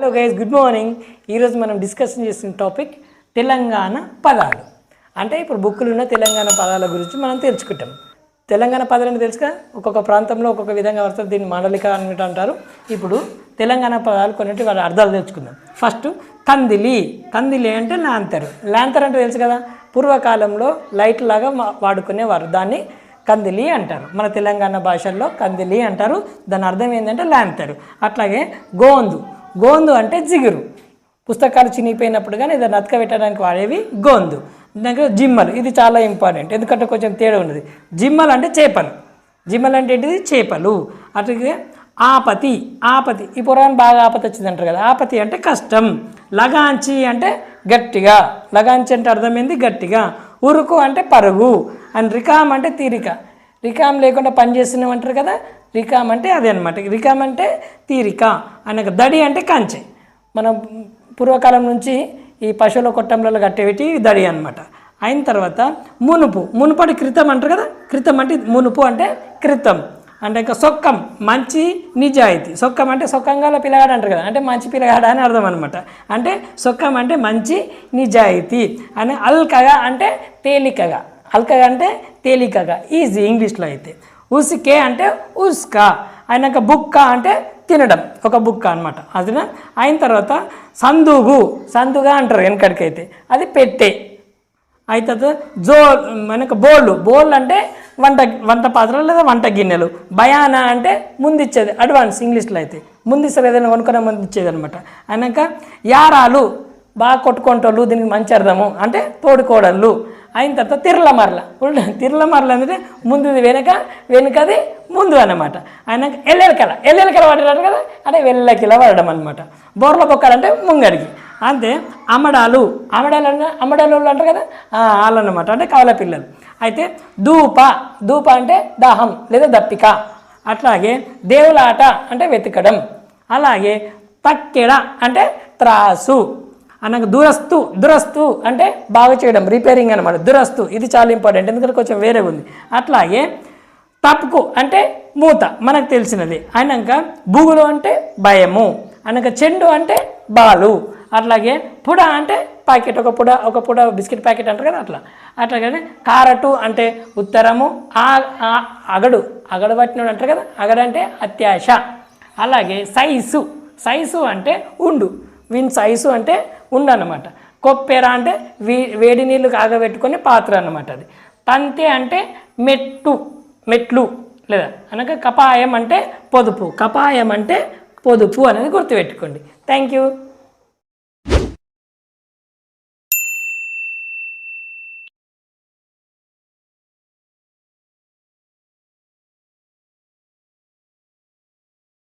Hello guys good morning ఈరోజు మనం discussion చేసిన టాపిక్ తెలంగాణ పదాలు. అంటే ఇప్పుడు బుక్కులు ఉన్న తెలంగాణ పదాల గురించి మనం తెలుసుకుంటాం. తెలంగాణ పదాలు తెలుసుగా? ఒక్కొక్క ప్రాంతంలో ఒక్కొక్క విధంగా వస్తుంది దీన్ని మాండలిక అన్నట్టు అంటారు. ఇప్పుడు తెలంగాణ పదాలు కొన్నిటి వాళ్ళ అర్థాలు తెలుసుకుందాం. ఫస్ట్ కందిలి. కందిలి అంటే లాంతరు. లాంతర్ అంటే తెలుసు కదా? పూర్వకాలంలో లైట్ లాగా వాడుకునేవారు. దాన్ని కందిలి అంటారు. మన తెలంగాణ భాషల్లో కందిలి అంటారు. దాని అర్థం ఏంటంటే లాంతరు. అట్లాగే గోందు. గోందు అంటే జిగురు. పుస్తకాలు చినిగిపోయినప్పుడు కానీ ఏదైనా అతక పెట్టడానికి వాడేవి గోందు. దానికి జిమ్మలు ఇది చాలా ఇంపార్టెంట్. ఎందుకంటే కొంచెం తేడా ఉన్నది. జిమ్మలు అంటే చేపలు. జిమ్మలు అంటే ఏంటిది? చేపలు. అట్లాగే ఆపతి ఆపతి. ఈ పురాణం బాగా ఆపతి వచ్చింది అంటారు కదా. ఆపతి అంటే కష్టం. లగాంచి అంటే గట్టిగా. లగాంచి అంటే అర్థమైంది గట్టిగా. ఉరుకు అంటే పరుగు. అండ్ రికామ్ అంటే తీరిక. రికామ్ లేకుండా పనిచేస్తున్నాం అంటారు కదా? రికామ్ అంటే అదే అనమాట రికామ్ అంటే తీరిక అనగా దడి అంటే కంచె. మనం పూర్వకాలం నుంచి ఈ పశువుల కొట్టంలలో కట్టేవి దడి అనమాట అయిన తర్వాత మునుపు మునుపటి క్రితం అంటారు కదా? క్రితం అంటే మునుపు అంటే క్రితం అంటే ఇంకా సొక్కం మంచి నిజాయితీ. సొక్కం అంటే సొక్కంగా పిల్లగాడు అంటారు కదా? అంటే మంచి పిల్లగాడు అని అర్థం అనమాట అంటే సొక్కం అంటే మంచి నిజాయితీ. అని అల్కగా అంటే తేలికగా. అల్కగా అంటే తేలికగా ఈజీ ఇంగ్లీష్లో అయితే. ఉసికే అంటే ఉస్కా అయినాక బుక్క అంటే తినడం ఒక బుక్క అనమాట అది అయిన తర్వాత సందుగు సందుగా అంటారు వెనకడికైతే. అది పెట్టే. అయితే తర్వాత జో మనకు బోళ్ళు బోళ్ళు అంటే వంట వంట పాత్రలు లేదా వంట గిన్నెలు. బయానా అంటే ముందు ఇచ్చేది అడ్వాన్స్ ఇంగ్లీష్లో అయితే. ముందిస్తారు ఏదైనా కొనుక్కునే ముందు ఇచ్చేది అనమాట అయినాక యారాలు బాగా కొట్టుకుంటోళ్ళు దీనికి మంచి అర్థము అంటే తోడుకోడళ్ళు. అయిన తర్వాత తిరల మరల. ఉల్టా మరల అంటే ముందుది వెనక వెనుకది ముందు అన్నమాట. అయినాక ఎల్లెలకల ఎల్లెలకల పడడం కదా? అంటే వెళ్ళకిల పడడం అనమాట బోర్ల బొక్కలంటే ముంగడికి. అంతే అమ్మడాలు అమ్మడాలు అంటే అమ్మడాలు అంటారు కదా? వాళ్ళు అనమాట అంటే కవల పిల్లలు. అయితే ధూప ధూప అంటే దాహం లేదా దప్పిక. అట్లాగే దేవులాట అంటే వెతకడం. అలాగే పక్కెడ అంటే త్రాసు. అనగా దురస్తు దురస్తు అంటే బాగా చేయడం రిపేరింగ్ అనమాట దురస్తు ఇది చాలా ఇంపార్టెంట్ ఎందుకంటే కొంచెం వేరే ఉంది. అట్లాగే తప్పుకు అంటే మూత మనకు తెలిసినది. అయినాక బూగులు అంటే భయము. అనక చెండు అంటే బాలు. అట్లాగే పుడ అంటే ప్యాకెట్ ఒక పుడ ఒక పుడ బిస్కెట్ ప్యాకెట్ అంటారు కదా అట్లా. అట్లాగే కారటు అంటే ఉత్తరము ఆ అగడు. అగడు పట్టినోడు అంటారు కదా అగడు అంటే అత్యాశ. అలాగే సైసు సైసు అంటే ఉండు. విన్ సైజు అంటే ఉండనమాట కొప్పెర అంటే వీ వేడి నీళ్ళు కాగబెట్టుకునే పాత్ర అనమాట అది. తంతే అంటే మెట్టు మెట్లు లేదా అనగా కపాయం అంటే పొదుపు. కపాయం అంటే పొదుపు అనేది గుర్తుపెట్టుకోండి. Thank you